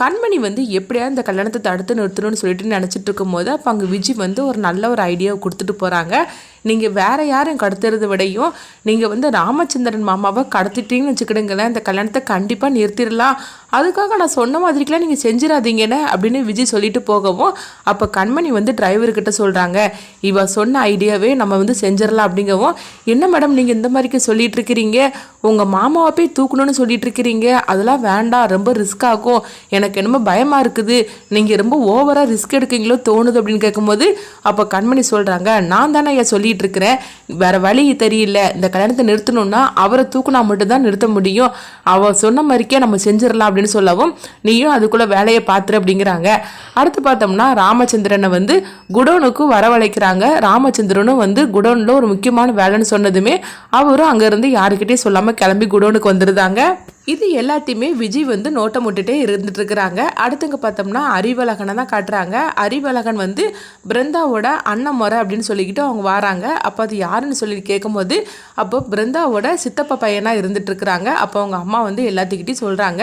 கண்மணி வந்து எப்படியா இந்த கல்யாணத்தை தடுத்து நிறுத்தணும்னு சொல்லிட்டு நினச்சிட்டு இருக்கும்போது அப்போ அங்கே விஜய் வந்து ஒரு நல்ல ஒரு ஐடியாவை கொடுத்துட்டு போகிறாங்க நீங்கள் வேற யாரும் கடத்துறத விடையும் நீங்கள் வந்து ராமச்சந்திரன் மாமாவை கடத்திட்டீங்கன்னு வச்சுக்கிடுங்களேன். இந்த கல்யாணத்தை கண்டிப்பாக நிறுத்திடலாம். அதுக்காக நான் சொன்ன மாதிரிக்கெலாம் நீங்கள் செஞ்சிடாதீங்கன்னு அப்படின்னு விஜய் சொல்லிட்டு போகவும் அப்போ கண்மணி வந்து டிரைவர்கிட்ட சொல்கிறாங்க இவ சொன்ன ஐடியாவே நம்ம வந்து செஞ்சிடலாம் அப்படிங்கவும். என்ன மேடம் நீங்கள் இந்த மாதிரிக்கு சொல்லிட்டு இருக்கிறீங்க உங்கள் மாமாவை போய் தூக்கணும்னு சொல்லிட்டு இருக்கிறீங்க அதெல்லாம் வேண்டாம். ரொம்ப ரிஸ்க் ஆகும். எனக்கு என்னமோ பயமாக இருக்குது. நீங்கள் ரொம்ப ஓவராக ரிஸ்க் எடுக்கீங்களோ தோணுது அப்படின்னு கேட்கும்போது அப்போ கண்மணி சொல்கிறாங்க நான் தானே ஐயா சொல்லிட்டு இருக்கிறேன். வேற வழி தெரியல. இந்த கல்யாணத்தை நிறுத்தணும்னா அவரை தூக்குனா மட்டும்தான் நிறுத்த முடியும். அவ சொன்ன மாதிரிக்கே நம்ம செஞ்சிடலாம் அப்படின்னு சொல்லவும் நீயும் அதுக்குள்ளே வேலையை பார்த்துரு அப்படிங்கிறாங்க. அடுத்து பார்த்தோம்னா ராமச்சந்திரனை வந்து குடோனுக்கு வரவழைக்கிறாங்க. ராமச்சந்திரனும் வந்து குடோனில் ஒரு முக்கியமான வேலைன்னு சொன்னதுமே அவரும் அங்கேருந்து யாருக்கிட்டே சொல்லாமல் கிளம்பி குடோனுக்கு வந்துருந்தாங்க இது எல்லாத்தையுமே விஜய் வந்து நோட்டம் விட்டுட்டே இருந்துட்டு இருக்கிறாங்க அடுத்துங்க பார்த்தோம்னா அறிவழகனை தான் காட்டுறாங்க. அறிவழகன் வந்து பிருந்தாவோட அண்ணன் முறை அப்படின்னு சொல்லிக்கிட்டு அவங்க வராங்க. அப்போ அது யாருன்னு சொல்லி கேட்கும்போது அப்போ பிருந்தாவோட சித்தப்பா பையனாக இருந்துட்டு இருக்கிறாங்க அப்போ அவங்க அம்மா வந்து எல்லாத்துக்கிட்டையும் சொல்கிறாங்க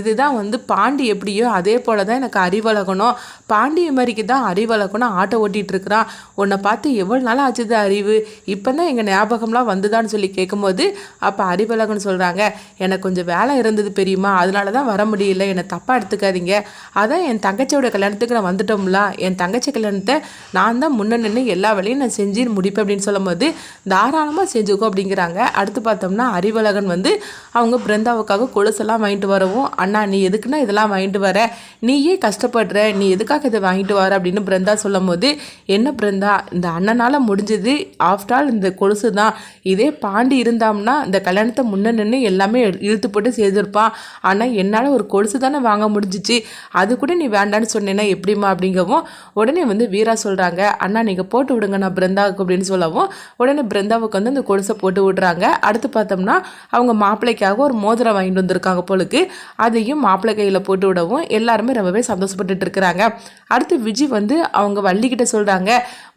இதுதான் வந்து பாண்டி எப்படியோ அதே போல தான் எனக்கு அறிவழகணும். பாண்டிய மாதிரிக்கு தான் அறிவழகணும். ஆட்டோ ஓட்டிகிட்டு இருக்கிறான் உன்னை பார்த்து எவ்வளோ நாள் ஆச்சுது அறிவு? இப்போ தான் எங்கள் ஞாபகம்லாம் வந்துதான்னு சொல்லி கேட்கும்போது அப்போ அறிவழகன் சொல்கிறாங்க எனக்கு கொஞ்சம் வேலை இருந்தது பெரியமா அதனால தான் வர முடியல. என்னை தப்பாக எடுத்துக்காதீங்க. அதான் என் தங்கச்சியோட கல்யாணத்துக்கு நான் வந்துட்டோம்ல. என் தங்கச்சி கல்யாணத்தை நான் தான் முன்ன நின்று எல்லா வேலையும் நான் செஞ்சு முடிப்பேன் அப்படின்னு சொல்லும்போது தாராளமாக செஞ்சுக்கோ அப்படிங்கிறாங்க. அடுத்து பார்த்தோம்னா அறிவழகன் வந்து அவங்க பிருந்தாவுக்காக கொலுசெல்லாம் வாங்கிட்டு வரவும் அண்ணா நீ எதுக்குன்னா இதெல்லாம் வாங்கிட்டு வர? நீயே கஷ்டப்படுற. நீ எதுக்காக இதை வாங்கிட்டு வர? அப்படின்னு பிருந்தா சொல்லும் போது என்ன பிருந்தா இந்த அண்ணனால் முடிஞ்சது. ஆஃப்டர் ஆல் இந்த கொலுசு தான் இதே பாண்டி இருந்தாம்னா இந்த கல்யாணத்தை முன்ன நின்று எல்லாமே இழுத்து போட்டு செய்திருப்பான் ஆனால் என்னால் ஒரு கொலுசு தானே வாங்க முடிஞ்சிச்சு. அது கூட நீ வேண்டான்னு சொன்னேன்னா எப்படிம்மா அப்படிங்கவும் உடனே வந்து வீரா சொல்கிறாங்க அண்ணா நீங்கள் போட்டு விடுங்க நான் பிருந்தாவுக்கு அப்படின்னு சொல்லவும் உடனே பிருந்தாவுக்கு வந்து அந்த கொலுசை போட்டு விடுறாங்க. அடுத்து பார்த்தோம்னா அவங்க மாப்பிள்ளைக்காக ஒரு மோதிரம் வாங்கிட்டு வந்திருக்காங்க போலுக்கு. அதையும் மாப்பிள்ளை கையில் போட்டு விடவும் எல்லாருமே ரொம்பவே சந்தோஷப்பட்டுட்டு இருக்கிறாங்க. அடுத்து விஜி வந்து அவங்க வள்ளிக்கிட்ட சொல்கிறாங்க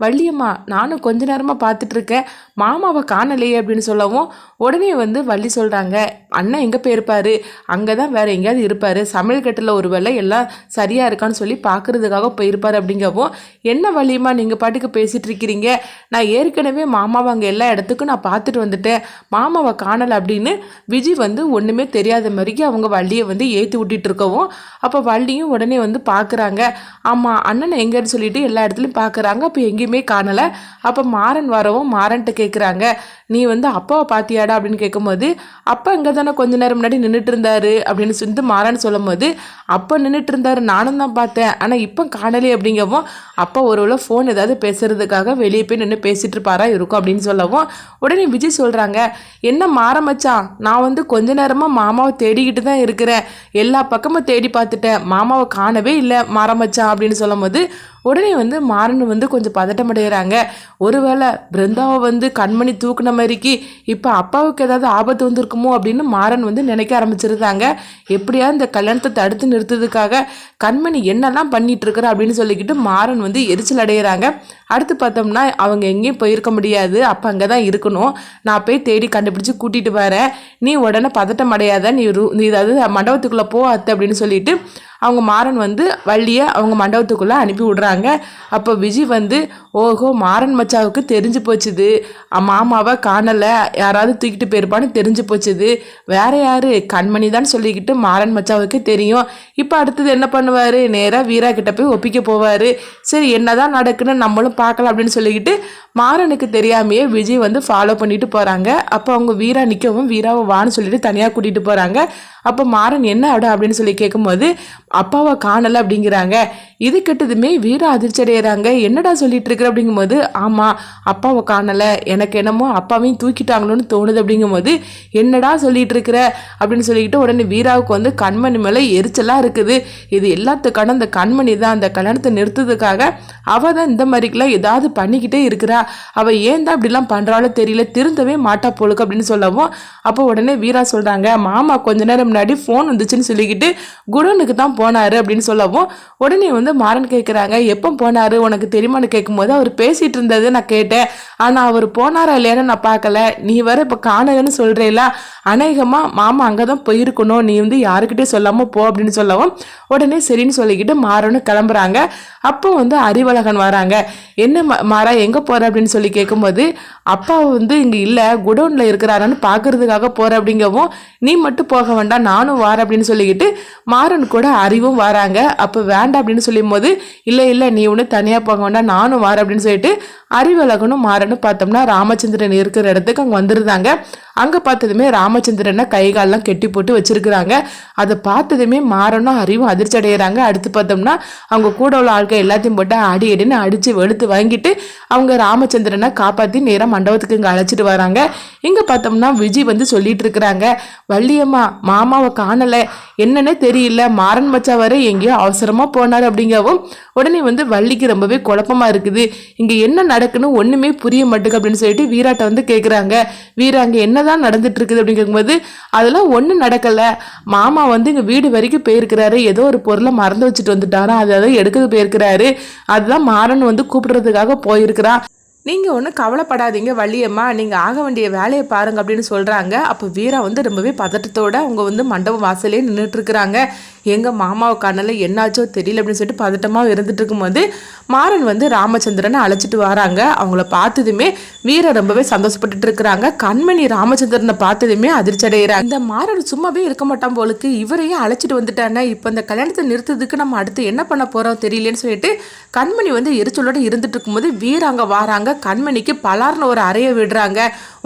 வள்ளியம்மா நானும் கொஞ்ச நேரமாக பார்த்துட்டு இருக்கேன். மாமாவை காணலையே அப்படின்னு சொல்லவும் உடனே வந்து வள்ளி சொல்கிறாங்க அண்ணன் எங்கே இருப்பார். அங்கே தான் வேறு எங்கேயாவது இருப்பார். சமையல் கட்டில் ஒரு வேலை எல்லாம் சரியாக இருக்கான்னு சொல்லி பார்க்குறதுக்காக போயிருப்பார் அப்படிங்கவும் என்ன வழியுமா நீங்கள் பாட்டுக்கு பேசிகிட்டு இருக்கிறீங்க? நான் ஏற்கனவே மாமாவை அங்கே எல்லா இடத்துக்கும் நான் பார்த்துட்டு வந்துட்டேன். மாமாவை காணலை அப்படின்னு விஜய் வந்து ஒன்றுமே தெரியாத மாதிரிக்கு அவங்க வள்ளியை வந்து ஏற்றி விட்டுட்டு இருக்கவும் அப்போ வள்ளியும் உடனே வந்து பார்க்குறாங்க ஆமாம் அண்ணன் எங்கேன்னு சொல்லிட்டு எல்லா இடத்துலையும் பார்க்குறாங்க அப்போ எங்கேயுமே காணலை. அப்போ மாறன் வரவும் மாறன்ட்டு கேட்குறாங்க நீ வந்து அப்பாவை பார்த்தியாடா அப்படின்னு கேட்கும்போது அப்பா இங்கே தானே கொஞ்ச நேரம் முன்னாடி நின்றுட்டு இருந்தாரு அப்படின்னு சொல்லிட்டு மாறான்னு சொல்லும் போது அப்போ நின்றுட்டு இருந்தாரு நானும் தான் பார்த்தேன். ஆனால் இப்போ காணலே அப்படிங்கவும் அப்பா ஒருவேளை ஃபோன் ஏதாவது பேசுறதுக்காக வெளியே போய் நின்று பேசிட்டு இருப்பாரா இருக்கும் அப்படின்னு சொல்லவும் உடனே விஜய் சொல்கிறாங்க என்ன மாற மச்சான் நான் வந்து கொஞ்ச நேரமாக மாமாவை தேடிக்கிட்டு தான் இருக்கிறேன். எல்லா பக்கமும் தேடி பார்த்துட்டேன். மாமாவை காணவே இல்லை மாற மச்சான் அப்படின்னு சொல்லும் போது உடனே வந்து மாறன் வந்து கொஞ்சம் பதட்டமடைகிறாங்க ஒருவேளை பிருந்தாவை வந்து கண்மணி தூக்குன மாதிரிக்கு இப்போ அப்பாவுக்கு ஏதாவது ஆபத்து வந்திருக்குமோ அப்படின்னு மாறன் வந்து நினைக்க ஆரம்பிச்சிருந்தாங்க. எப்படியா இந்த கல்யாணத்தை தடுத்து நிறுத்ததுக்காக கண்மணி என்னெல்லாம் பண்ணிட்டு இருக்கிற அப்படின்னு சொல்லிக்கிட்டு மாறன் வந்து எரிச்சல் அடைகிறாங்க அடுத்து பார்த்தோம்னா அவங்க எங்கேயும் போயிருக்க முடியாது. அப்போ அங்கே தான் இருக்கணும். நான் போய் தேடி கண்டுபிடிச்சி கூட்டிகிட்டு வரேன். நீ உடனே பதட்டம் அடையாத. நீ ரூ நீ ஏதாவது மண்டபத்துக்குள்ளே போ அத்தை அப்படின்னு சொல்லிட்டு அவங்க மாறன் வந்து வள்ளியை அவங்க மண்டபத்துக்குள்ளே அனுப்பி விடுறாங்க. அப்போ விஜய் வந்து ஓஹோ மாறன் மச்சாவுக்கு தெரிஞ்சு போச்சுது. மாமாவை காணலை. யாராவது தூக்கிட்டு போயிருப்பான்னு தெரிஞ்சு போச்சுது. வேற யார்? கண்மணி தான் சொல்லிக்கிட்டு மாறன் மச்சாவுக்கு தெரியும். இப்போ அடுத்தது என்ன பண்ணுவார்? நேராக வீரா கிட்ட போய் ஒப்பிக்க போவார். சரி என்னதான் நடக்குன்னு நம்மளும் பார்க்கலாம் அப்படின்னு சொல்லிக்கிட்டு மாறனுக்கு தெரியாமையே விஜய் வந்து ஃபாலோ பண்ணிட்டு போகிறாங்க அப்போ அவங்க வீரா நிற்கவும் வீராவை வான்னு சொல்லிட்டு தனியாக கூட்டிகிட்டு போகிறாங்க அப்போ மாறன் என்ன அட அப்படின்னு சொல்லி கேட்கும்போது அப்பாவை காணலை அப்படிங்கிறாங்க. இது கெட்டதுமே வீர அதிர்ச்சி அடைகிறாங்க என்னடா சொல்லிட்டு இருக்கிற அப்படிங்கும்போது ஆமாம் அப்பாவை காணலை. எனக்கு என்னமோ அப்பாவையும் தூக்கிட்டாங்களோன்னு தோணுது. அப்படிங்கும்போது என்னடா சொல்லிட்டு இருக்கிற அப்படின்னு சொல்லிக்கிட்டு உடனே வீராவுக்கு வந்து கண்மணி மேலே எரிச்சலாக இருக்குது. இது எல்லாத்துக்கான அந்த கண்மணி தான். அந்த கல்யாணத்தை நிறுத்ததுக்காக அவள் தான் இந்த மாதிரிக்கெல்லாம் ஏதாவது பண்ணிக்கிட்டே இருக்கிறா. அவள் ஏன் தான் அப்படிலாம் பண்ணுறாலும் தெரியல. திருந்தவே மாட்டா போலுக்கு அப்படின்னு சொல்லவும் அப்போ உடனே வீரா சொல்கிறாங்க மாமா கொஞ்ச நேரம் முன்னாடி ஃபோன் வந்துச்சுன்னு சொல்லிக்கிட்டு குடோனுக்கு தான் போனார் அப்படின்னு சொல்லவும் உடனே வந்து வந்து மாறன் கேட்குறாங்க எப்போ போனாரு? உனக்கு தெரியுமான்னு கேட்கும்போது அவர் பேசிகிட்டு இருந்தது நான் கேட்டேன். ஆனால் அவர் போனாரா இல்லையான்னு நான் பார்க்கல. நீ வர இப்போ காணலன்னு சொல்கிறேல அநேகமாக மாமா அங்கே தான் போயிருக்கணும். நீ வந்து யாருக்கிட்டே சொல்லாமல் போ அப்படின்னு சொல்லவும் உடனே சரின்னு சொல்லிக்கிட்டு மாறன்னு கிளம்புறாங்க. அப்போ வந்து அறிவழகன் வராங்க. என்ன மாறா எங்கே போகிற அப்படின்னு சொல்லி கேட்கும்போது அப்பா வந்து இங்கே இல்லை. குடவுனில் இருக்கிறாரான்னு பார்க்கறதுக்காக போகிற அப்படிங்கவும் நீ மட்டும் போக வேண்டாம். நானும் வார அப்படின்னு சொல்லிக்கிட்டு மாறன் கூட அறிவும் வராங்க. அப்போ வேண்டாம். அப்படின்னு சொல்லி போது இல்லை இல்லை நீ ஒன்று தனியாக போக வேண்டாம் நானும் வரேன் அப்படின்னு சொல்லிட்டு அறிவழகனும் மாறனும் பார்த்தோம்னா ராமச்சந்திரன் இருக்கிற இடத்துக்கு அங்கே வந்துருந்தாங்க. அங்கே பார்த்ததுமே ராமச்சந்திரனை கை கால்லாம் கெட்டி போட்டு வச்சிருக்கிறாங்க. அதை பார்த்ததுமே மாறனும் அறிவும் அதிர்ச்சி அடைகிறாங்க அடுத்து பார்த்தோம்னா அவங்க கூட உள்ள ஆட்கள் எல்லாத்தையும் போட்டு அடி அடின்னு அடித்து வெளுத்து வாங்கிட்டு அவங்க ராமச்சந்திரனை காப்பாற்றி நேராக மண்டபத்துக்கு இங்கே அழைச்சிட்டு வராங்க. இங்கே பார்த்தோம்னா விஜய் வந்து சொல்லிட்டு இருக்கிறாங்க. வள்ளியம்மா மாமாவை காணலை. என்னன்னே தெரியல. மாறன் மச்சா வரை எங்கேயோ அவசரமாக போனார் அப்படிங்கவும் உடனே வந்து வள்ளிக்கு ரொம்பவே குழப்பமா இருக்குது. இங்கே என்ன நடக்குன்னு ஒன்றுமே புரிய மாட்டேங்குது அப்படின்னு சொல்லிட்டு வீராட்ட வந்து கேட்குறாங்க வீரா அங்கே என்னதான் நடந்துட்டு இருக்குது அப்படின்னு கேட்கும்போது அதெல்லாம் ஒன்றும் நடக்கலை. மாமா வந்து இங்கே வீடு வரைக்கும் போயிருக்கிறாரு. ஏதோ ஒரு பொருளை மறந்து வச்சுட்டு வந்துட்டாரா? அதை அதை எடுக்க போயிருக்கிறாரு. அதுதான் மாறன் வந்து கூப்பிடுறதுக்காக போயிருக்கிறான். நீங்கள் ஒன்றும் கவலைப்படாதீங்க வள்ளியம்மா. நீங்கள் ஆக வேண்டிய வேலையை பாருங்க அப்படின்னு சொல்கிறாங்க அப்போ வீரா வந்து ரொம்பவே பதட்டத்தோட அவங்க வந்து மண்டபம் வாசலே நின்றுட்டுருக்குறாங்க எங்கள் மாமாவை காணல என்னாச்சோ தெரியல அப்படின்னு சொல்லிட்டு பதட்டமாக இருந்துட்டு இருக்கும்போது மாறன் வந்து ராமச்சந்திரனை அழைச்சிட்டு வராங்க. அவங்கள பார்த்ததுமே வீர ரொம்பவே சந்தோஷப்பட்டுட்டு இருக்கிறாங்க கண்மணி ராமச்சந்திரனை பார்த்ததுமே அதிர்ச்சி அடைகிறாங்க. இந்த மாறன் சும்மாவே இருக்க மாட்டான் போலுக்கு இவரையும் அழைச்சிட்டு வந்துட்டானே இப்போ இந்த கல்யாணத்தை நிறுத்ததுக்கு நம்ம அடுத்து என்ன பண்ண போகிறோம் தெரியலன்னு சொல்லிட்டு கண்மணி வந்து எரிச்சலோட இருந்துட்டு இருக்கும்போது வீர அங்கே வாராங்க. கண்மணிக்கு பலார்னு ஒரு அறையை விடுறாங்க.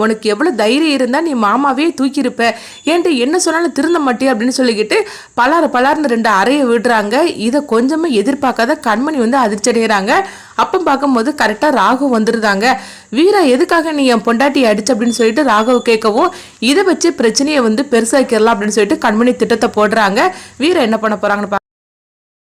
உனக்கு எவ்வளோ தைரியம் இருந்தால் நீ மாமாவே தூக்கியிருப்ப. ஏன்ட்டு என்ன சொன்னாலும் திருந்த மாட்டே அப்படின்னு சொல்லிக்கிட்டு பலார பலார்னு ரெண்டு அறையை விடுறாங்க. இதை கொஞ்சமாக எதிர்பார்க்காத கண்மணி வந்து அதிர்ச்சி அடைகிறாங்க அப்போ பார்க்கும்போது கரெக்டாக ராகு வந்துருந்தாங்க வீரா எதுக்காக நீ என் பொண்டாட்டி அடிச்சு அப்படின்னு சொல்லிட்டு ராகவ் கேட்கவும் இதை வச்சு பிரச்சனையை வந்து பெருசாக்கிறலாம் அப்படின்னு சொல்லிட்டு கண்மணி திட்டத்தை போடுறாங்க. வீரா என்ன பண்ண போறாங்கன்னு